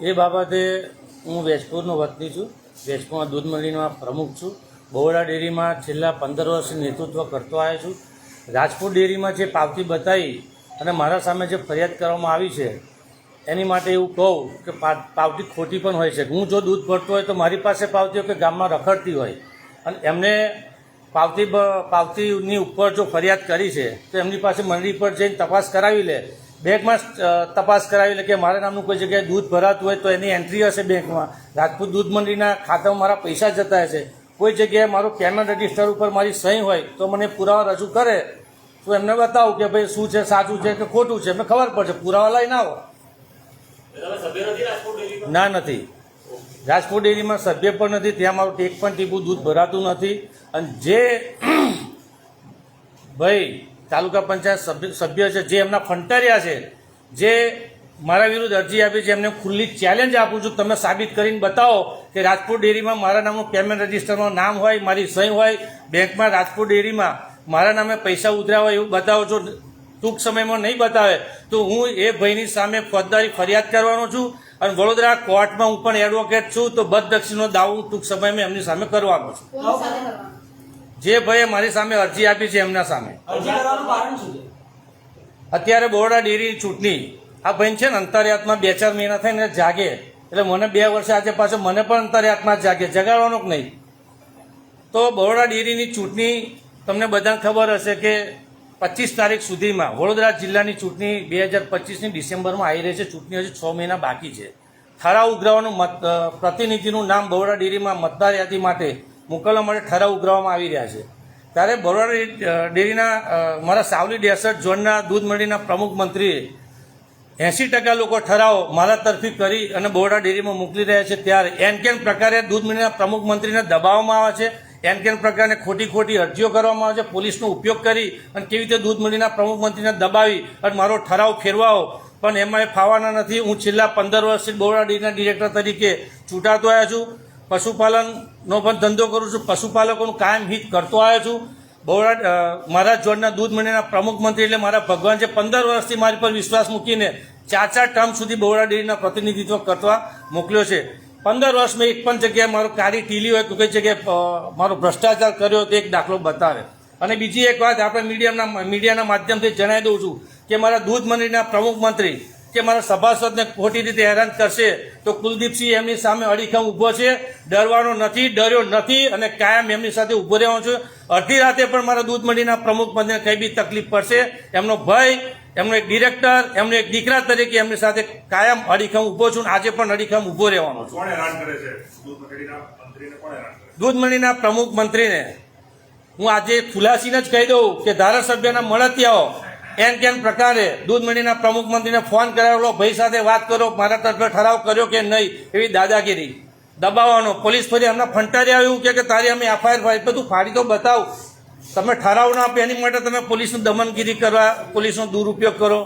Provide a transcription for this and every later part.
એ બાબતે હું વેજપુરનો વતની છું. વેજપુરમાં દૂધ મંડળીમાં પ્રમુખ છું. બહોળા ડેરીમાં છેલ્લા પંદર વર્ષ નેતૃત્વ કરતો આવ્યો છું. રાજપુર ડેરીમાં જે પાવતી બતાવી અને મારા સામે જે ફરિયાદ કરવામાં આવી છે, એની માટે એવું કહું કે પાવતી ખોટી પણ હોય છે. હું જો દૂધ ભરતો હોય તો મારી પાસે પાવતી હોય કે ગામમાં રખડતી હોય. અને એમને પાવતી પાવતીની ઉપર જો ફરિયાદ કરી છે, તો એમની પાસે મંડળી પર જઈને તપાસ કરાવી લે. બેંકમાં તપાસ કરાવી લે કે મારા નામનું કોઈ જગ્યાએ દૂધ ભરાતું હોય તો એની એન્ટ્રી હશે બેંકમાં. રાજપૂત દૂધ મંડળીના ખાતામાં મારા પૈસા જતા હશે. કોઈ જગ્યાએ મારું પેમેન્ટ રજિસ્ટર ઉપર મારી સહી હોય તો મને પુરાવા રજૂ કરે. તો એમને બતાવું કે ભાઈ શું છે, સાચું છે કે ખોટું છે. એમને ખબર પડશે, પુરાવા લઈને આવો. ના, નથી. રાજકોટ ડેરીમાં સભ્ય પણ નથી, ત્યાં મારું એક પણ ટીપું દૂધ ભરાતું નથી. અને જે, ભાઈ તાલુકા પંચાયત સભ્ય છે, જે એમના ફંટારિયા છે, જે મારા વિરુદ્ધ અરજી આપી છે, એમને ખુલ્લી ચેલેન્જ આપું છું. તમે સાબિત કરીને બતાવો કે રાજકોટ ડેરીમાં મારા નામનું પેમેન્ટ રજિસ્ટરમાં નામ હોય, મારી સહી હોય, બેંકમાં રાજકોટ ડેરીમાં મારા નામે પૈસા ઉતર્યા હોય એવું બતાવો છો. ટૂંક સમયમાં નહીં બતાવે, તો હું એ ભાઈની સામે ફોજદારી ફરિયાદ કરવાનો છું અને વડોદરા કોર્ટમાં હું પણ એડવોકેટ છું, તો બદદક્ષિણનો દાવો ટૂંક સમયમાં એમની સામે કરવાનો છું. જે ભાઈએ મારી સામે અરજી આપી છે એમના સામે. અત્યારે બરોડા ડેરી ચૂંટણી આ ભાઈ છે ને અંતરિયાતમાં બે ચાર મહિના થઈને જાગે. એટલે મને બે વર્ષે આજે પાછો મને પણ અંતરિયાતમાં જ જાગે જગાડવાનો કે નહીં. તો બરોડા ડેરીની ચૂંટણી તમને બધાને ખબર હશે કે પચીસ તારીખ સુધીમાં વડોદરા જિલ્લાની ચૂંટણી બે હજાર પચીસની ડિસેમ્બરમાં આવી રહી છે. ચૂંટણી હજી છ મહિના બાકી છે. ઠરાવ ઉઘરાવાનું મત પ્રતિનિધિનું નામ બરોડા ડેરીમાં મતદાર યાદી માટે મોકલવા માટે ઠરાવ ઉઘરાવવામાં આવી રહ્યા છે. ત્યારે બરોડા ડેરીના મારા સાવલી ડેસર્ટ ઝોનના દૂધ મંડળીના પ્રમુખ મંત્રીએ એંસી ટકા લોકો ઠરાવ મારા તરફી કરી અને બરોડા ડેરીમાં મોકલી રહ્યા છે. ત્યારે એન કેન પ્રકારે દૂધ મંડળીના પ્રમુખ મંત્રીને દબાવવામાં આવે છે. એન કેન પ્રકારે ખોટી ખોટી અરજીઓ કરવામાં આવે છે. પોલીસનો ઉપયોગ કરી અને કેવી રીતે દૂધ મંડળીના પ્રમુખ મંત્રીને દબાવી અને મારો ઠરાવ ફેરવાવો. પણ એમાં એ ફાવાના નથી. હું છેલ્લા પંદર વર્ષથી બરોડા ડેરીના ડિરેક્ટર તરીકે ચૂંટાતો આવ્યા છું. પશુપાલનનો પણ ધંધો કરું છું. પશુપાલકોનું કાયમ હિત કરતો આવ્યો છું. બહોળા મારા જોડના દૂધ મંડળના પ્રમુખ મંત્રી એટલે મારા ભગવાન છે. પંદર વર્ષથી મારી પર વિશ્વાસ મૂકીને ચાર ચાર ટર્મ સુધી બહોળા ડેરીના પ્રતિનિધિત્વ કરવા મોકલ્યો છે. પંદર વર્ષ મેં એક પણ જગ્યાએ મારો કારી ટીલી હોય તો કઈ જગ્યાએ મારો ભ્રષ્ટાચાર કર્યો તો એક દાખલો બતાવે. અને બીજી એક વાત આપણે મીડિયાના મીડિયાના માધ્યમથી જણાવી દઉં છું કે મારા દૂધ મંડળીના પ્રમુખ મંત્રી કે મારા સભાસદને ખોટી રીતે હેરાન કરશે તો કુલદીપસિંહ એમની સામે અડીખમ ઊભો છે. ડરવાનો નથી ડર્યો નથી અને કાયમ એમની સાથે ઊભો રહેવાનો છું. અડધી રાતે પણ મારા દૂધ મંડીના પ્રમુખ મંત્રીને કંઈ બી તકલીફ પડશે. એમનો ભય એમનો એક ડિરેક્ટર એમનો એક દીકરા તરીકે એમની સાથે કાયમ અડીખમ ઊભો છું અને આજે પણ અડીખમ ઊભો રહેવાનો છે? દૂધ મંડીના પ્રમુખ મંત્રીને હું આજે ખુલાસીને જ કહી દઉં કે ધારાસભ્યના મળતિયાઓ એન કેન પ્રકારે દૂધ મંડીના પ્રમુખ મંત્રીને ફોન કરાવેલો ભાઈ સાથે વાત કરો, મારા તરફે ઠરાવ કર્યો કે નહીં? એવી દાદાગીરી. દબાવવાનો. પોલીસ ફરી એમના ફંટારી કે કે તારી અમે એફઆઈઆર ફાઈલ બધું ફાડી તો બતાવ. તમે ઠરાવ ના આપે એની માટે તમે પોલીસનું દમનગીરી કરવા, પોલીસનો દુરુપયોગ કરો.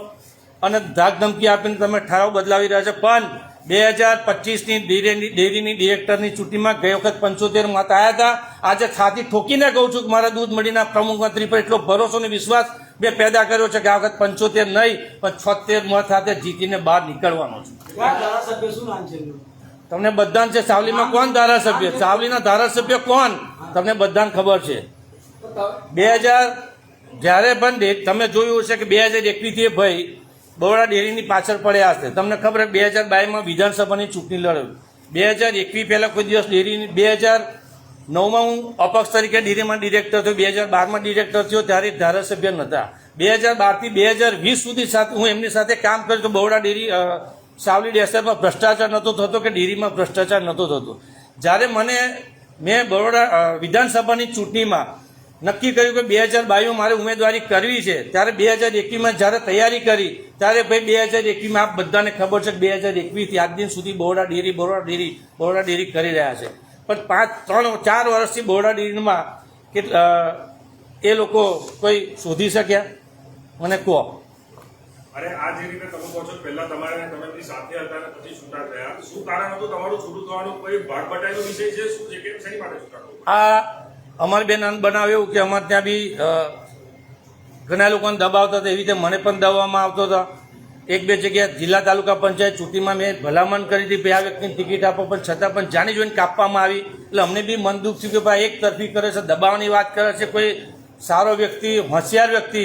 અને ધાક ધમકી આપીને તમે ઠરાવ બદલાવી રહ્યા છો. પણ બે હજાર પચીસની ડેરીની ડેરીની ડિરેક્ટરની ચૂંટણીમાં ગઈ વખત પંચોતેર મત આવ્યા હતા. આજે છાતી ઠોકીને કહું છું કે મારા દૂધ મંડીના પ્રમુખ મંત્રી પર એટલો ભરોસો અને વિશ્વાસ મેં પેદા કર્યો છે કે આ વખત પંચોતેર નહીં પણ છોતેર મત સાથે જીતીને બહાર નીકળવાનો ધારાસભ્ય છે તમને બધાને છે સાવલીમાં કોણ ધારાસભ્ય? સાવલીના ધારાસભ્ય કોણ? તમને બધાને ખબર છે. બે હજાર જ્યારે પણ તમે જોયું હશે કે બે હજાર એકવીસથી ભાઈ બરોડા ડેરીની પાછળ પડ્યા હશે. તમને ખબર બે હજાર બારમાં વિધાનસભાની ચૂંટણી લડ્યો બે હજાર એકવીસ પહેલાં કોઈ દિવસ ડેરીની બે હજાર નવમાં હું અપક્ષ તરીકે ડેરીમાં ડિરેક્ટર થયો. બે હજાર બારમાં ડિરેક્ટર થયો ત્યારે ધારાસભ્ય નહોતા બે હજાર બારથી બે હજાર વીસ સુધી સાથે હું એમની સાથે કામ કર્યું તો બહોળા ડેરી સાવલી ડેસરમાં ભ્રષ્ટાચાર નહોતો થતો કે ડેરીમાં ભ્રષ્ટાચાર નહોતો થતો. જ્યારે મને, મેં બરોડા વિધાનસભાની ચૂંટણીમાં નક્કી કર્યું કે બે હજાર બાવીસમાં મારે ઉમેદવારી કરવી છે, ત્યારે બે હજાર એકવીસમાં જ્યારે તૈયારી કરી, ત્યારે ભાઈ બે હજાર એકવીસમાં આપ બધાને ખબર છે બે હજાર એકવીસથી આજ દિન સુધી Baroda dairy Baroda dairy Baroda dairy કરી રહ્યા છે. પણ પાંચ ત્રણ ચાર વર્ષથી બોરડા ડેરીમાં કેટલા એ લોકો કોઈ શોધી શક્યા? મને કહો. અરે આ જે રીતે તમે કહો છો પહેલા તમારે તમે એમની સાથે હતા અને પછી છૂટા થયા. શું કારણ હતું? તમારું છૂટું થવાનું કોઈ ભાગબટાઈનો વિષય છે? શું છે કે શેની માટે છૂટા આ અમારી બેન બનાવ એવું કે અમારે ત્યાં બી ઘણા લોકોને દબાવતા હતા. એવી રીતે મને પણ દબાવવામાં આવતો હતો. એક બે જગ્યાએ જિલ્લા તાલુકા પંચાયત ચૂંટણીમાં મેં ભલામણ કરી હતી કે આ વ્યક્તિની ટિકિટ આપો પણ છતાં પણ જાણી જોઈને કાપવામાં આવી. એટલે અમને બી મન દુઃખ થયું કે ભાઈ એક તરફી કરે છે દબાવવાની વાત કરે છે કોઈ સારો વ્યક્તિ હોશિયાર વ્યક્તિ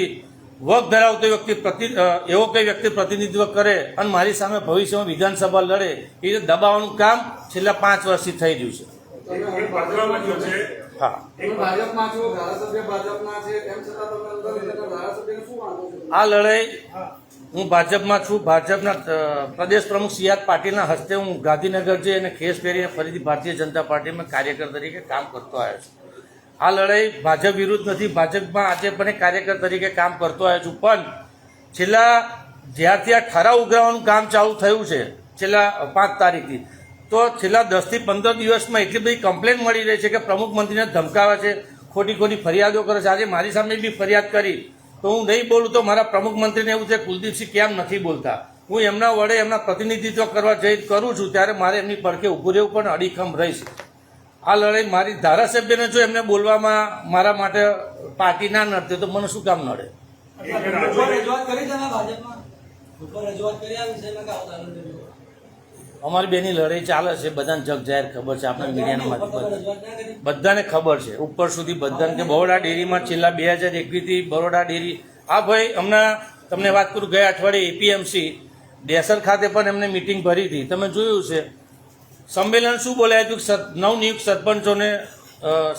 વગ ધરાવતો વ્યક્તિ પ્રતિ એવો કોઈ વ્યક્તિ પ્રતિનિધિત્વ કરે અને મારી સામે ભવિષ્યમાં વિધાનસભા લડે એ રીતે દબાવવાનું કામ છેલ્લા પાંચ વર્ષથી થઈ રહ્યું છે. હા. આ લડાઈ હું ભાજપમાં છું. ભાજપના પ્રદેશ પ્રમુખ સી આર પાટીલના હસ્તે હું ગાંધીનગર જઈ અને ખેસ પહેરીને ફરીથી ભારતીય જનતા પાર્ટીમાં કાર્યકર તરીકે કામ કરતો આવ્યો છું. આ લડાઈ ભાજપ વિરુદ્ધ નથી. ભાજપમાં આજે પણ કાર્યકર તરીકે કામ કરતો આવ્યો છું. પણ છેલ્લા જ્યાં ત્યાં ઠરાવ ઉઘરાવાનું કામ ચાલુ થયું છે, છેલ્લા પાંચ તારીખથી, તો છેલ્લા દસથી પંદર દિવસમાં એટલી બધી કમ્પ્લેન મળી રહી છે કે પ્રમુખ મંત્રીને ધમકાવે છે ખોટી ખોટી ફરિયાદો કરે છે. આજે મારી સામે બી ફરિયાદ કરી તો હું નહીં બોલું તો મારા પ્રમુખ મંત્રીને એવું છે કુલદીપસિંહ કેમ નથી બોલતા? હું એમના વડે એમના પ્રતિનિધિત્વ કરવા જઈ કરું છું ત્યારે મારે એમની પડખે ઊભું રહેવું પણ અડીખમ રહીશ. આ લડાઈ મારી ધારાસભ્યને જો એમને બોલવામાં મારા માટે પાર્ટી ના નડતે તો મને શું કામ નડે? રજૂઆત કરી છે ભાજપમાં? રજૂઆત કરી આવી ધારાસભ્ય અમારી બેની લડાઈ ચાલે છે, બધાને જગ જાહેર ખબર છે, આપણા મીડિયાના માધ્યમથી બધાને ખબર છે. ઉપર સુધી બધાને કે બરોડા ડેરીમાં છેલ્લા બે હજાર એકવીસથી બરોડા ડેરી. આ ભાઈ, હમણાં તમને વાત કરું, ગયા અઠવાડિયે એપીએમસી ડેસર ખાતે પણ એમને મિટિંગ ભરી હતી. તમે જોયું છે. સંમેલન શું બોલાયું હતું? નવનિયુક્ત સરપંચોને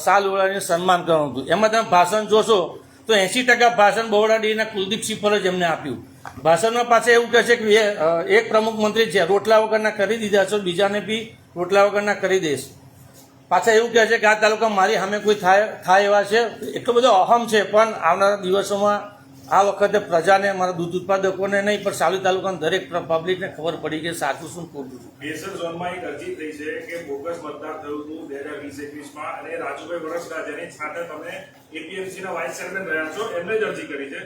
સાલ ઓળાને સન્માન કરવાનું હતું. એમાં તમે ભાષણ જોશો તો એંસી ટકા ભાષણ બરોડા ડેરીના કુલદીપસિંહ પર જ એમને આપ્યું. ભાષણમાં પાછા એવું કહે છે કે એક પ્રમુખ મંત્રી છે, રોટલા વગરના કરી દીધા છો, બીજાને બી રોટલા વગરના કરી દઈશ. પાછા એવું કહે છે કે આ તાલુકા મારી સામે કોઈ થાય થાય એવા છે? એટલો બધો અહમ છે, પણ આવનારા દિવસોમાં આ વખતે પ્રજાને મારા દૂધ ઉત્પાદકોને નહીં, પણ સાલી તાલુકાના દરેક પબ્લિકને ખબર પડી કે સાચું શું ખોટું શું બેસર ઝોનમાં એક અરજી થઈ છે કે બોગસ મતદાન થયું હતું બે હજાર વીસ એકવીસમાં અને રાજુભાઈ વરસરા જેની સાથે તમે એપીએમસીના વાઇસ ચેરમેન રહ્યા છો, એમને જ અરજી કરી છે.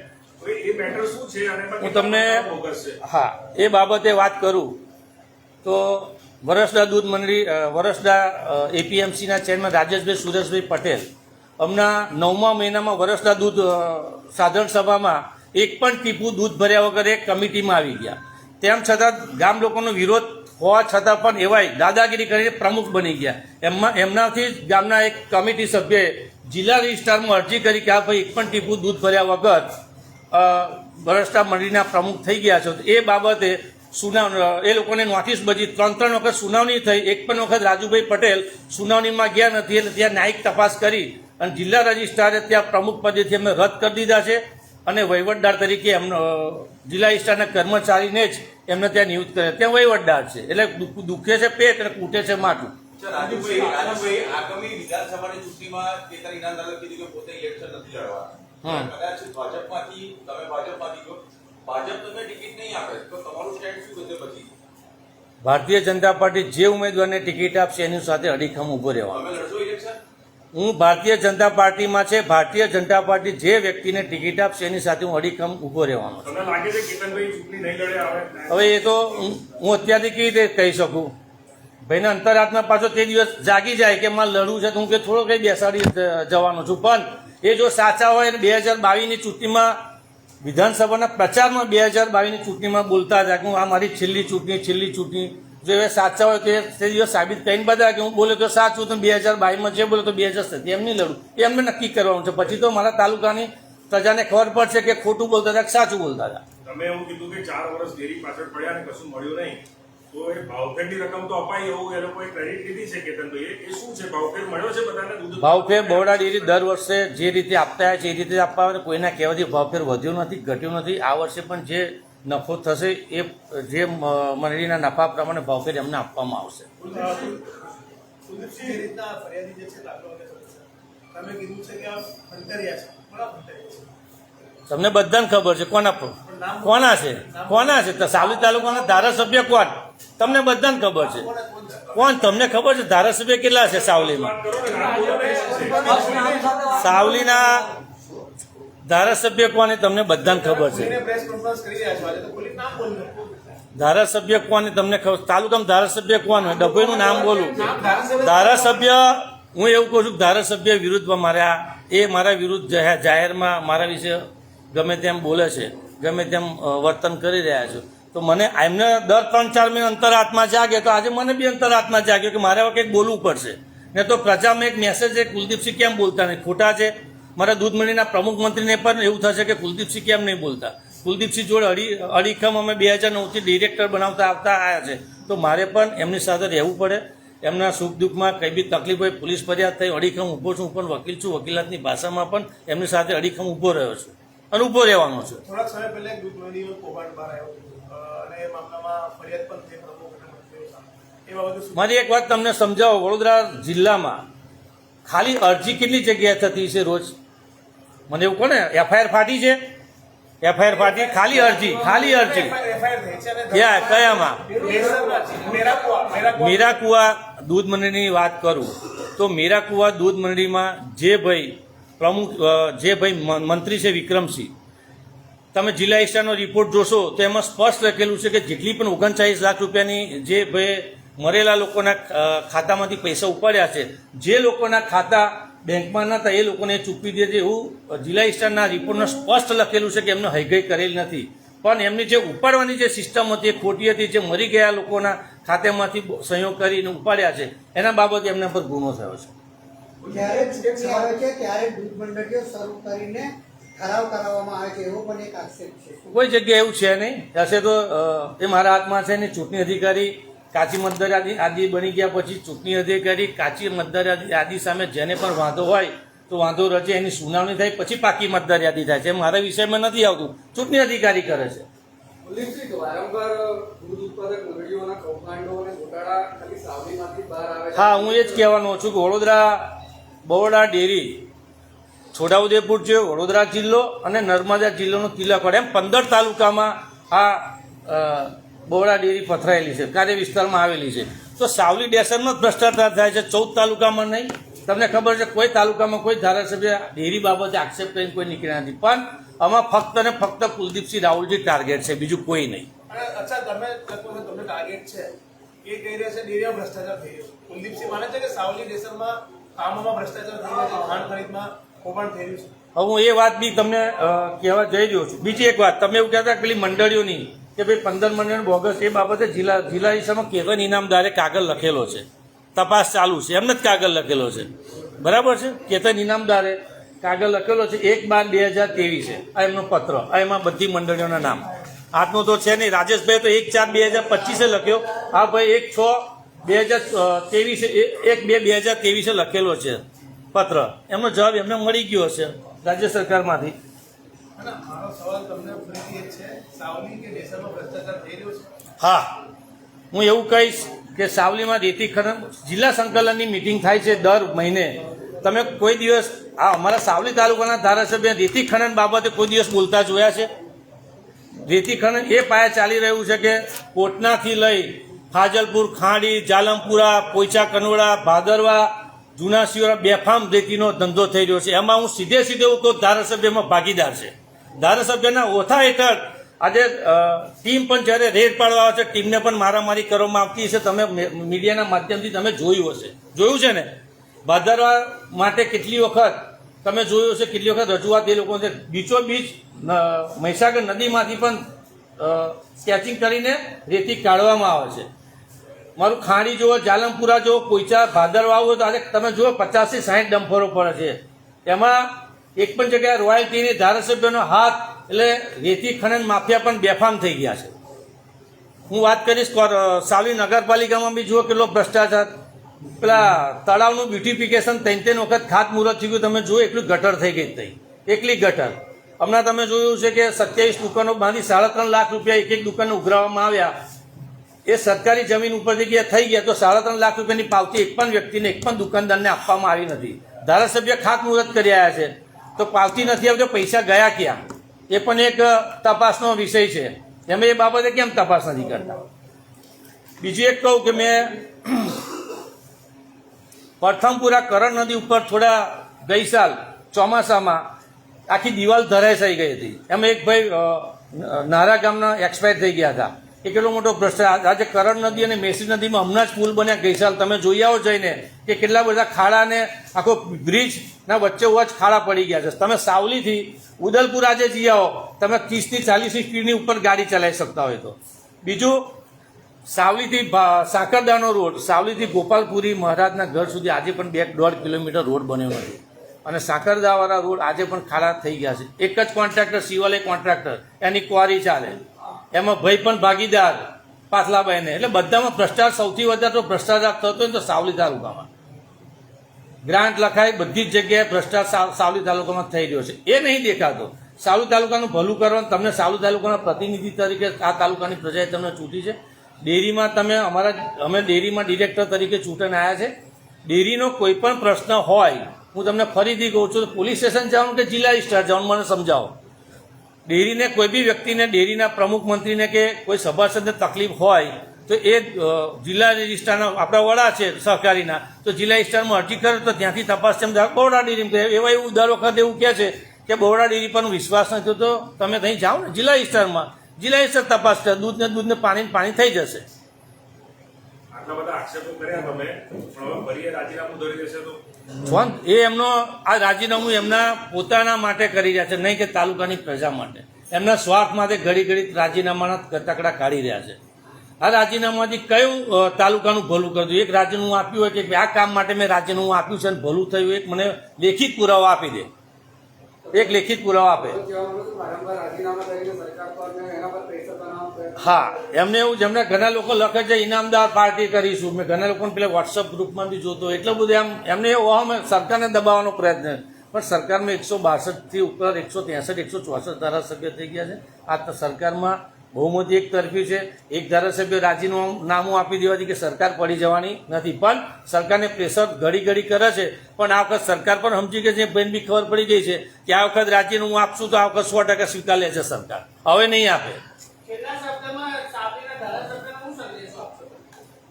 હું તમને- હા એ બાબતે વાત કરું. તો વરસડા દૂધ મંડળી વરસડા એપીએમસીના ચેરમેન રાજેશભાઈ સુરેશભાઈ પટેલ હમણાં નવમા મહિનામાં વરસડા દૂધ સાધારણ સભામાં એક પણ ટીપું દૂધ ભર્યા વગર એક કમિટીમાં આવી ગયા. તેમ છતાં ગામ લોકોનો વિરોધ હોવા છતાં પણ એવાય દાદાગીરી કરીને પ્રમુખ બની ગયા. એમમાં એમનાથી જ ગામના એક કમિટી સભ્યએ જિલ્લા રજિસ્ટ્રારમાં અરજી કરી કે આ ભાઈ એક પણ ટીપું દૂધ ભર્યા વગર વરસતા મંડળીના પ્રમુખ થઈ ગયા છો. એ બાબતે સુનાવ, એ લોકોને નોટિસ બજી ત્રણ ત્રણ વખત સુનાવણી થઈ. એક પણ વખત રાજુભાઈ પટેલ સુનાવણીમાં ગયા નથી એટલે ત્યાં ન્યાયિક તપાસ કરી અને જિલ્લા રજિસ્ટ્રારે ત્યાં પ્રમુખ પદેથી અમે રદ કરી દીધા છે અને વહીવટદાર તરીકે એમનો જિલ્લા રજિસ્ટ્રારના કર્મચારીને જ એમને ત્યાં નિયુક્ત કર્યા. ત્યાં વહીવટદાર છે. એટલે દુઃખે છે પેટ અને કૂટે છે માથું. રાજુભાઈ રાજુભાઈ, આગામી વિધાનસભાની ચૂંટણીમાં કીધું કે પોતે ઇલેક્શન નથી લડવાના. હમ. કદાચ ભાજપમાંથી તમે ભાજપમાંથી કહો ભાજપ તમને ટિકિટ નહીં આપે તો તમારું સ્ટેન્ડ શું થશે પછી? ભારતીય જનતા પાર્ટી જે ઉમેદવારને ટિકિટ આપશે એની સાથે અડીખમ ઊભો રહેવાનો તમે લડશો ઇલેક્શન? હું ભારતીય જનતા પાર્ટીમાં છે ભારતીય જનતા પાર્ટી જે વ્યક્તિને ટિકિટ આપશે એની સાથે હું અડીખમ ઊભો રહેવાનો છું. તમને લાગે છે કેતનભાઈ ચૂંટણી નહીં લડે આવે? હવે એ તો હું અત્યારથી કેવી રીતે કહી શકું? ભાઈને અંતરાત્મા પાછો તે દિવસ જાગી જાય કે મારે લડવું છે તો હું કે થોડો કંઈ બેસાડી જ- જવાનો છું. પણ એ જો સાચા હોય બે હજાર બાવીસની ચૂંટણીમાં વિધાનસભાના પ્રચારમાં બે હજાર બાવીસની ચૂંટણીમાં બોલતા હતા કે હું આ મારી છેલ્લી ચૂંટણી છેલ્લી ચૂંટણી. જો એ સાચા હોય તો એ તે સાબિત કરીને બધા કે હું બોલે તો સાચું, તો બે હજાર બાવીસમાં જે બોલે તો બે હજાર સત્તર. એમ નહીં લડું. એ નક્કી કરવાનું છે. પછી તો મારા તાલુકાની પ્રજાને ખબર પડશે કે ખોટું બોલતા હતા કે સાચું બોલતા હતા. તમે એવું કીધું કે ચાર વર્ષ દેરી પાછળ પડ્યા ને કશું મળ્યું નહીં. તો એ ભાવફેરની રકમ તો અપાઈ એવું એ લોકોએ ક્રેડિટ લીધી છે કેતનભાઈ એ શું છે? ભાવફેર મળ્યો છે બધાને દૂધ ભાવફેર બહોળા ડેરી દર વર્ષે જે રીતે આપતા હોય છે એ રીતે આપવા આવે કોઈના કહેવાથી ભાવફેર વધ્યો નથી ઘટ્યો નથી. આ વર્ષે પણ જે નફો થશે એ જે મંડળીના નફા પ્રમાણે ભાવફેર એમને આપવામાં આવશે. કુલદીપસિંહ જે રીતના ફરિયાદી જે છે દાખલો વગર સદસ્ય, તમે કીધું છે કે આ ફંતરિયા છે. કોના ફંતરિયા છે? તમને બધાને ખબર છે કોના કોના છે? કોના છે? તો સાવલી તાલુકાના ધારાસભ્ય કોણ? તમને બધાને ખબર છે. કોણ? તમને ખબર છે? ધારાસભ્ય કેટલા છે સાવલીમાં? સાવલીના ધારાસભ્ય કોને તમને બધાને ખબર છે. ધારાસભ્ય કોને તમને ખબર? તાલુકામાં ધારાસભ્ય કોણ હોય? ડભોઈનું નામ બોલું. ધારાસભ્ય, હું એવું કહું છું ધારાસભ્ય વિરુદ્ધમાં મારા, એ મારા વિરુદ્ધ જાહેરમાં મારા વિશે ગમે તેમ બોલે છે, ગમે તેમ વર્તન કરી રહ્યા છે. તો મને એમને દર ત્રણ ચાર મહિને અંતરાત્મા જાગે, તો આજે મને બી અંતરાત્મા જાગ્યો કે મારે હવે કંઈક બોલવું પડશે. ને તો પ્રજામાં એક મેસેજ છે કુલદીપસિંહ કેમ બોલતા નહીં? ખોટા છે. મારા દૂધ મંડળીના પ્રમુખ મંત્રીને પણ એવું થશે કે કુલદીપસિંહ કેમ નહીં બોલતા? કુલદીપસિંહ જોડે અડી, અડીખમ અમે બે હજાર નવથી ડિરેક્ટર બનાવતા આવતા આવ્યા છે. તો મારે પણ એમની સાથે રહેવું પડે. એમના સુખ દુઃખમાં કંઈ બી તકલીફ હોય, પોલીસ ફરિયાદ થઈ, અડીખમ ઊભો છું, હું પણ વકીલ છું, વકીલાતની ભાષામાં પણ એમની સાથે અડીખમ ઊભો રહ્યો છું અને ઊભો રહેવાનો છું. થોડાક સમય પહેલા અને એ મામલામાં ફરિયાદ પણ થઈ પ્રમુખ અને મંત્રીઓ સામે. એ બાબતે મારી એક વાત તમને સમજાવો. વડોદરા જિલ્લામાં ખાલી અરજી કેટલી જગ્યાએ થતી છે રોજ? મને એવું કોને એફઆઈઆર ફાટી છે? એફઆઈઆર ફાટી ખાલી અરજી ખાલી અરજી. FIR થઈ છે અને યા કયામાં? મીરાકુવા દૂધ મંડળીની વાત કરું. તો મીરાકુવા દૂધ મંડળીમાં જે ભાઈ પ્રમુખ જે ભાઈ મંત્રી છે વિક્રમસિંહ તમે જિલ્લા ઇસ્ટાનો રિપોર્ટ જોશો તો એમાં સ્પષ્ટ લખેલું છે કે જેટલી પણ ઓગણચાળીસ લાખ રૂપિયાની જે ભાઈ મરેલા લોકોના ખાતામાંથી પૈસા ઉપાડ્યા છે, જે લોકોના ખાતા બેંકમાં નહોતા એ લોકોને ચૂકવી દે છે એવું જિલ્લા ઇસ્ટાના રિપોર્ટમાં સ્પષ્ટ લખેલું છે કે એમને હૈગઈ કરેલી નથી. પણ એમની જે ઉપાડવાની જે સિસ્ટમ હતી, એ ખોટી હતી, જે મરી ગયા લોકોના ખાતામાંથી સંયોગ કરીને ઉપાડ્યા છે, એના બાબતે એમના પર ગુનો થયો છે. ત્યારે દૂધ મંડળીઓ શરૂ કરીને ઠરાવ કરાવવામાં આવે છે એવો પણ એક આક્ષેપ છે. કોઈ જગ્યાએ એવું છે નહીં. હશે તો એ મારા હાથમાં છે ને ચૂંટણી અધિકારી કાચી મતદાર યાદી આદિ બની ગયા પછી ચૂંટણી અધિકારી કાચી મતદાર યાદી સામે જેને પણ વાંધો હોય તો વાંધો રચે એની સુનાવણી થાય પછી પાકી મતદાર યાદી થાય છે. મારા વિષયમાં નથી આવતું. ચૂંટણી અધિકારી કરે છે. હા હું એ જ કહેવાનો છું કે વડોદરા બરોડા ડેરી છોટાઉદેપુર છે, વડોદરા જિલ્લો અને નર્મદા જિલ્લાનો પડે એમ પંદર તાલુકામાં આ બોવડા ડેરી પથરાયેલી છે કાર્ય વિસ્તારમાં આવેલી છે. તો સાવલી ડેસરમાં જ ભ્રષ્ટાચાર થાય છે, ચૌદ તાલુકામાં નહીં. તમને ખબર છે, કોઈ તાલુકામાં કોઈ ધારાસભ્ય ડેરી બાબતે આક્ષેપ કરીને કોઈ નીકળ્યા નથી. પણ આમાં ફક્ત ને ફક્ત કુલદીપસિંહ રાહુલજી ટાર્ગેટ છે, બીજું કોઈ નહીં. ભ્રષ્ટાચાર કુલદીપસિંહ માને છે કે સાવલી ડેસરમાં કામોમાં ભ્રષ્ટાચાર થઈ રહ્યો છે ખાંડ ખરીદમાં કૌભાંડ હવે હું એ વાત બી તમને કહેવા જઈ રહ્યો છું. બીજી એક વાત, તમે એવું કહેતા પેલી મંડળીઓની કે ભાઈ પંદર મંડળ બોગસ, એ બાબતે જિલ્લા જિલ્લા હિસ્સામાં કેતન ઇનામદારે કાગળ લખેલો છે. તપાસ ચાલુ છે. એમને જ કાગળ લખેલો છે. બરાબર છે? કેતન ઇનામદારે કાગળ લખેલો છે. એક બાર બે હજાર ત્રેવીસ છે આ એમનો પત્ર. આ એમાં બધી મંડળીઓના નામ. આજનો તો છે નહીં. રાજેશભાઈ તો એક ચાર બે હજાર પચીસે લખ્યો. આ ભાઈ એક છ બે હજાર ત્રેવીસે એક બે બે હજાર ત્રેવીસે લખેલો છે. પત્ર. એમનો જવાબ એમને મળી ગયો હશે. રાજ્ય સરકારમાંથી. હા. હું એવું કહીશ કે સાવલીમાં રેતી ખનન જિલ્લા સંકલનની મિટિંગ થાય છે દર મહિને. તમે કોઈ દિવસ આ અમારા સાવલી તાલુકાના ધારાસભ્ય રેતી ખનન બાબતે કોઈ દિવસ બોલતા જોયા છે? રેતી ખનન એ પાયા ચાલી રહ્યું છે કે કોટનાથી લઈ ફાજલપુર, ખાંડી, જાલમપુરા પોઈચા કનોડા, ભાદરવા જૂના શિવરા બેફામ રેતીનો ધંધો થઈ રહ્યો છે. એમાં હું સીધે સીધે હું કહું, ધારાસભ્યમાં ભાગીદાર છે. ધારાસભ્યના ઓથા હેઠળ આજે ટીમ પણ જ્યારે રેડ પાડવા આવે છે, ટીમને પણ મારામારી કરવામાં આવતી હશે. તમે મીડિયાના માધ્યમથી તમે જોયું હશે. જોયું છે ને? ભાદરવા માટે કેટલી વખત તમે જોયું હશે, કેટલી વખત રજૂઆત એ લોકો બીચો બીચ મહીસાગર નદીમાંથી પણ સ્કેચિંગ કરીને રેતી કાઢવામાં આવે છે. મારું ખાણી જુઓ, જાલમપુરા જુઓ હોય તો આજે તમે જુઓ, પચાસથી સાઠ ડમ્ફરો પડે છે. એમાં એક પણ જગ્યાએ રોયલ્ટીની ધારાસભ્યનો હાથ એટલે રેતી, ખનન, માફિયા પણ બેફામ થઈ ગયા છે. હું વાત કરીશ કોર- સાવલી નગરપાલિકામાં બી જુઓ કેટલો ભ્રષ્ટાચાર. પેલા તળાવનું બ્યુટિફિકેશન ત્રણ ત્રણ વખત ખાતમુહૂર્ત થઈ ગયું, તમે જુઓ એટલું ગટર થઈ ગઈ થઈ એકલી ગટર. હમણાં તમે જોયું છે કે સત્યાવીસ દુકાનો બાંધી સાડા ત્રણ લાખ રૂપિયા એક એક દુકાનને ઉઘરાવવામાં આવ્યા. એ સરકારી જમીન ઉપરથી ગયા થઈ ગયા તો સાડા ત્રણ લાખ રૂપિયાની પાવતી એક પણ વ્યક્તિને, એક પણ દુકાનદારને આપવામાં આવી નથી. ધારાસભ્ય ખાતમુહૂર્ત કરી આવ્યા છે. તો પાવતી નથી આવતો, પૈસા ગયા ક્યાં? એ પણ એક તપાસનો વિષય છે. એમ એ બાબતે કેમ તપાસ નથી કરતા? બીજું એક કહું કે મેં પ્રથમપુરા કરણ નદી ઉપર થોડા ગઈ સાલ ચોમાસામાં આખી દિવાલ ધરાશાઈ ગઈ હતી. એમાં એક ભાઈ નારા ગામના એક્સપાયર થઈ ગયા હતા. કેટલો મોટો ભ્રષ્ટાચાર આજે કરણ નદી અને મેસી નદીમાં હમણાં જ પુલ બન્યા. ગઈ સાલ તમે જોઈ આવો જઈને કે કેટલા બધા ખાડા ને આખો બ્રિજના વચ્ચે વચ્ચ ખાડા પડી ગયા છે. તમે સાવલીથી ઉદલપુર આજે જઈ આવો. તમે ત્રીસથી ચાલીસની સ્પીડની ઉપર ગાડી ચલાવી શકતા હોય તો. બીજું, સાવલીથી સાકરદાનો રોડ, સાવલીથી ગોપાલપુરી મહારાજના ઘર સુધી આજે પણ બે દોઢ કિલોમીટર રોડ બન્યો નથી. અને સાકરદાવાળા રોડ આજે પણ ખાડા થઈ ગયા છે. એક જ કોન્ટ્રાક્ટર, શિવાલય કોન્ટ્રાક્ટર, એની ક્વારી ચાલે. એમાં ભાઈ પણ ભાગીદાર પાછલાભાઈને એટલે બધામાં ભ્રષ્ટાચાર, સૌથી વધારે તો ભ્રષ્ટાચાર થતો હોય તો સાવલી તાલુકામાં. ગ્રાન્ટ લખાય બધી જ જગ્યાએ ભ્રષ્ટાચાર સાવલી તાલુકામાં થઈ રહ્યો છે. એ નહીં દેખાતો. સાવલી તાલુકાનું ભલું કરવાનું, તમને સાવલી તાલુકાના પ્રતિનિધિ તરીકે આ તાલુકાની પ્રજાએ તમને ચૂંટી છે. ડેરીમાં તમે અમારા, અમે ડેરીમાં ડિરેક્ટર તરીકે ચૂંટણ આવ્યા છે. ડેરીનો કોઈ પણ પ્રશ્ન હોય, હું તમને ફરીથી કહું છું પોલીસ સ્ટેશન જવાનું કે જિલ્લા રજિસ્ટ્રાર જવાનું, મને સમજાવો. ડેરીને કોઈ બી વ્યક્તિને, ડેરીના પ્રમુખ મંત્રીને કે કોઈ સભાસદને તકલીફ હોય, તો એ જિલ્લા રજિસ્ટ્રારના આપણા વડા છે સહકારીના, તો જિલ્લા રજિસ્ટ્રારમાં અરજી કરે તો ત્યાંથી તપાસ તેમ બહોળા ડેરી એવા એવું દર વખત એવું કહે છે કે બહોળા ડેરી પર વિશ્વાસ નથી તો તમે ત્યાં જાઓ ને જિલ્લા રજિસ્ટ્રારમાં. જિલ્લા રજિસ્ટ્રાર તપાસ કરે દૂધને દૂધને પાણી પાણી થઈ જશે. આટલા બધા આક્ષેપો કર્યા તમે, પણ હવે ફરી રાજીનામું ધરી જશે તો ફોન એ એમનો, આ રાજીનામું એમના પોતાના માટે કરી રહ્યા છે, નહીં કે તાલુકાની પ્રજા માટે. એમના સ્વાર્થ માટે ઘડી ઘડી રાજીનામાના તકડા કાઢી રહ્યા છે. આ રાજીનામાથી કયું તાલુકાનું ભલું કર્યું એક રાજીનામું આપ્યું હોય કે, આ કામ માટે મેં રાજીનામું આપ્યું છે અને ભલું થયું એક મને લેખિત પુરાવો આપી દે. એક લેખિત પુરાવો આપે. હા, એમને એવું જેમને ઘણા લોકો લખે છે, ઇનામદાર પાર્ટી કરીશું. મેં ઘણા લોકોને પેલા વોટ્સઅપ ગ્રુપમાં બી જોતો એટલું બધું એમ એમને એવું અમે સરકારને દબાવવાનો પ્રયત્ન પણ સરકારમાં એકસો બાસઠથી ઉપર એકસો ત્રેસઠ, એકસો ચોસઠ ધારાસભ્ય થઈ ગયા છે. આ સરકારમાં બહુમતી એક તરફી છે. એક ધારાસભ્ય રાજીનામું નામું આપી દેવાથી કે સરકાર પડી જવાની નથી. પણ સરકારને પ્રેશર ઘડી ઘડી કરે છે. પણ આ વખત સરકાર પણ સમજી ગઈ છે. બેન બી ખબર પડી ગઈ છે કે આ વખત રાજીનામું આપશું તો આ વખત સો ટકા સ્વીકાર લે છે સરકાર. હવે નહીં આપે.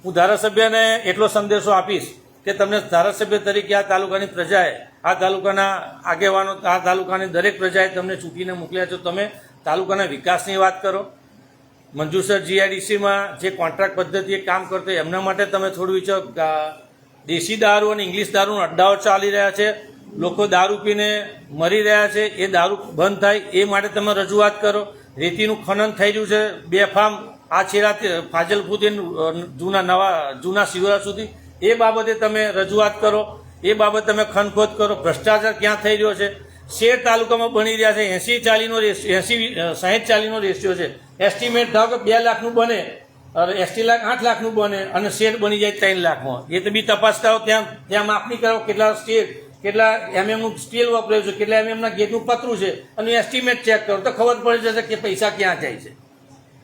હું ધારાસભ્યને એટલો સંદેશો આપીશ કે તમને ધારાસભ્ય તરીકે આ તાલુકાની પ્રજાએ આ તાલુકાના આગેવાનો આ તાલુકાની દરેક પ્રજાએ તમને ચૂંટીને મોકલ્યા છો. તમે તાલુકાના વિકાસની વાત કરો. મંજુસર જીઆઈડીસીમાં જે કોન્ટ્રાક્ટ પદ્ધતિએ કામ કરતો એમના માટે તમે થોડું વિચારો. દેશી દારૂ અને ઇંગ્લિશ દારૂના અડ્ડાઓ ચાલી રહ્યા છે. લોકો દારૂ પીને મરી રહ્યા છે. એ દારૂ બંધ થાય, એ માટે તમે રજૂઆત કરો. રેતીનું ખનન થઈ રહ્યું છે. બેફામ આ છેડાથી ફાજલપુરથી જૂના નવા, જૂના શિવરા સુધી. એ બાબતે તમે રજૂઆત કરો. એ બાબત તમે ખનખોદ કરો. ભ્રષ્ટાચાર ક્યાં થઈ રહ્યો છે? શેર તાલુકામાં બની રહ્યા છે. એંસી ચાલીનો એસી સાહીઠ ચાલીનો રેશિયો છે. એસ્ટિમેટ ધારો કે બે લાખનું બને એસટી લાખ, આઠ લાખનું બને અને શેર બની જાય ત્રણ લાખમાં. એ તો બી તપાસ કરો, ત્યાં ત્યાં માપણી કરો કેટલા શેર, કેટલા એમએમનું સ્ટીલ વાપર્યું છે, કેટલા એમએમના ગેટનું પતરું છે, અને એસ્ટિમેટ ચેક કરો. તો ખબર પડી જશે કે પૈસા ક્યાં જાય છે.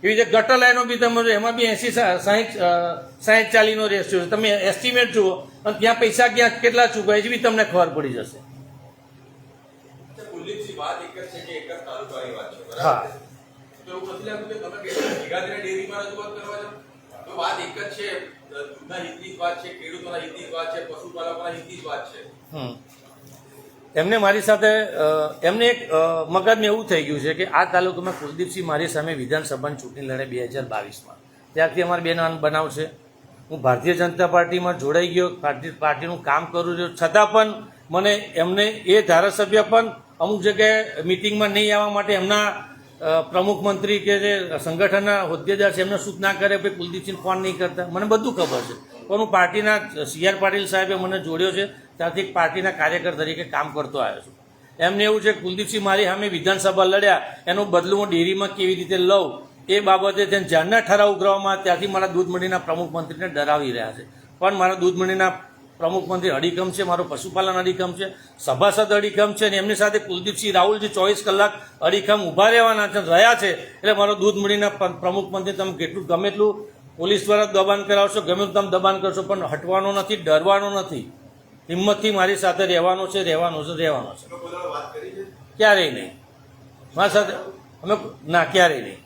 એવી રીતે ગટર લાઈનો બી તમે એમાં બી એંસી સાહીઠ સાહીઠ ચાલીનો રેશિયો છે. તમે એસ્ટિમેટ જુઓ, અને ત્યાં પૈસા ક્યાં, કેટલા ચૂકવાય છે બી તમને ખબર પડી જશે. વાત એક જ છે કે એક જ તાલુકાની વાત છે બરાબર? હા. તો એવું નથી લાગતું કે તમે થઈને ડેરીમાં રજૂઆત કરવા જાઓ? તો વાત એક જ છે દૂધના હિતની જ વાત છે ખેડૂતોના હિતની જ વાત છે પશુપાલકોના હિતની જ વાત છે હમ. એમને મારી સાથે એમને એક મગજમાં એવું થઈ ગયું છે કે આ તાલુકામાં કુલદીપસિંહ મારી સામે વિધાનસભાની ચૂંટણી લડે બે હજાર બાવીસમાં ત્યારથી અમારે બે નાન બનાવ છે હું ભારતીય જનતા પાર્ટીમાં જોડાઈ ગયો પાર્ટી પાર્ટીનું કામ કરું છું છતાં પણ મને એમને એ ધારાસભ્ય પણ અમુક જગ્યાએ મિટિંગમાં નહીં આવવા માટે એમના પ્રમુખ મંત્રી કે જે સંગઠનના હોદ્દેદાર છે, એમને સૂચના કરે ભાઈ કુલદીપસિંહ ફોન નહીં કરતા. મને બધું ખબર છે. પણ હું પાર્ટીના સી આર પાટીલ સાહેબે મને જોડ્યો છે ત્યારથી એક પાર્ટીના કાર્યકર તરીકે કામ કરતો આવ્યો છું. એમને એવું છે કુલદીપસિંહ મારી સામે વિધાનસભા લડ્યા, એનું બદલું હું ડેરીમાં કેવી રીતે લઉં, એ બાબતે તેને જ્યારના ઠરાવ ઉઘરાવવામાં ત્યારથી મારા દૂધ મંડીના પ્રમુખ મંત્રીને ડરાવી રહ્યા છે. પણ મારા દૂધ મંડીના પ્રમુખ મંત્રી અડીખમ છે, મારો પશુપાલન અડીખમ છે, સભાસદ અડીખમ છે, અને એમની સાથે કુલદીપસિંહ રાહુલજી ચોવીસ કલાક અડીકમ ઊભા રહેવાના છે, રહ્યા છે, એટલે મારો દૂધ મળીને પ્રમુખ મંત્રી તમે કેટલું ગમે એટલું પોલીસ દ્વારા દબાણ કરાવશો, ગમે એટલું તમે દબાણ કરશો, પણ હટવાનો નથી, ડરવાનો નથી. હિંમતથી મારી સાથે રહેવાનો છે રહેવાનો છે રહેવાનો છે. ક્યારેય નહીં. મારી સાથે અમે ના ક્યારેય નહીં.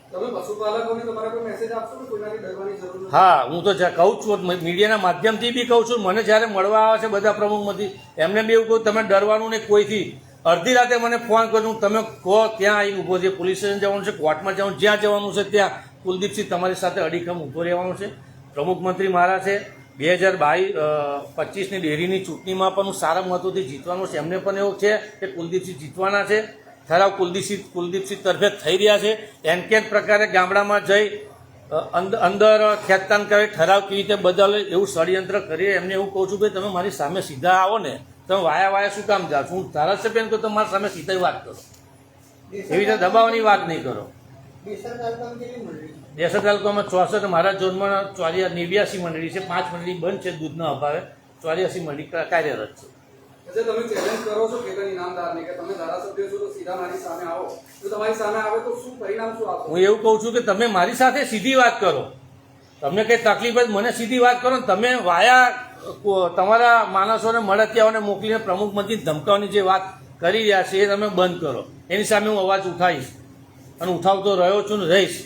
હા હું તો કહું છું મીડિયાના માધ્યમથી બી કહું છું મને જ્યારે મળવા આવે છે બધા પ્રમુખમાંથી એમને બી એવું કહું તમે ડરવાનું નહીં કોઈથી. અડધી રાતે મને ફોન કર્યું તમે કહો ત્યાં આવીને ઊભો છે? પોલીસ સ્ટેશન જવાનું છે કોર્ટમાં જવાનું જ્યાં જવાનું છે ત્યાં? કુલદીપસિંહ તમારી સાથે અડીખમ ઊભો રહેવાનું છે. પ્રમુખ મંત્રી મારા છે. બે હજાર બાવીસ પચીસની ડેરીની ચૂંટણીમાં પણ હું સારા મહત્વથી જીતવાનું છે. એમને પણ એવું છે કે કુલદીપસિંહ જીતવાના છે. ઠરાવ કુલદીપસિંહ કુલદીપસિંહ તરફે થઈ રહ્યા છે. એન કેન પ્રકારે ગામડામાં જઈ અંદર ખેંચતાન કરે, ઠરાવ કેવી રીતે બદલે એવું ષડયંત્ર કરીએ, એમને એવું કહું છું કે તમે મારી સામે સીધા આવો ને, તમે વાયા વાયા શું કામ જાઓ છો? હું ધારાસભ્ય તો તમે મારી સામે સીધા વાત કરો. એવી રીતે દબાવવાની વાત નહીં કરો. દેસર તાલુકામાં ચોસઠ મારા ઝોનમાં ચોર્યા, નેવ્યાસી મંડળી છે, પાંચ મંડળી બંધ છે દૂધના અભાવે. ચોર્યાસી મંડળી કાર્યરત છે. એટલે તમે ચેલેન્જ કરો છો કેતન ઇનામદારને કે તમે ધારાસભ્ય છો તો સીધા મારી સામે આવો. જો તમારી સામે આવે તો શું પરિણામ શું આપો? હું એવું કહું છું કે તમે મારી સાથે સીધી વાત કરો. તમને કંઈ તકલીફ હોય મને સીધી વાત કરો ને તમે વાયા કો- તમારા માણસોને મળતિયાઓને મોકલીને પ્રમુખ મંત્રી ધમકાવાની જે વાત કરી રહ્યા છે એ તમે બંધ કરો. એની સામે હું અવાજ ઉઠાવીશ અને ઉઠાવતો રહ્યો છું ને રહીશ.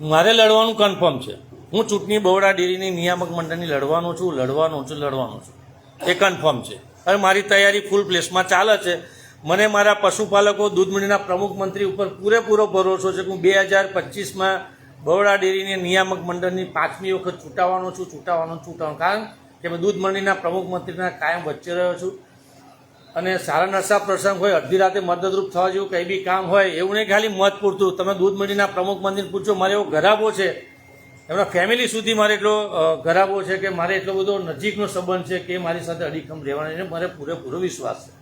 મારે લડવાનું કન્ફર્મ છે. હું ચૂંટણી બહોળા ડેરીની નિયામક મંડળની લડવાનો છું લડવાનો છું લડવાનો છું. એ કન્ફર્મ છે. અને મારી તૈયારી ફૂલ પ્લેસમાં ચાલે છે. મને મારા પશુપાલકો દૂધ મંડળીના પ્રમુખ મંત્રી ઉપર પૂરેપૂરો ભરોસો છે કે હું બે હજાર પચીસમાં બહોળા ડેરીની નિયામક મંડળની પાંચમી વખત ચૂંટાવાનો છું ચૂંટાવાનો છું, કારણ કે મેં દૂધ મંડળીના પ્રમુખ મંત્રીના કાયમ વચ્ચે રહ્યો છું. અને સારા નરસા પ્રસંગ હોય અડધી રાતે મદદરૂપ થવા જેવું કંઈ બી કામ હોય એવું નહીં ખાલી મત પૂરતું. તમે દૂધ મંડીના પ્રમુખ મંત્રીને પૂછો મારે એવો ગરાબો છે. એમના ફેમિલી સુધી મારે એટલો ગરાબો છે કે મારે એટલો બધો નજીકનો સંબંધ છે કે મારી સાથે અડીખમ રહેવાનો એને મારે પૂરેપૂરો વિશ્વાસ છે.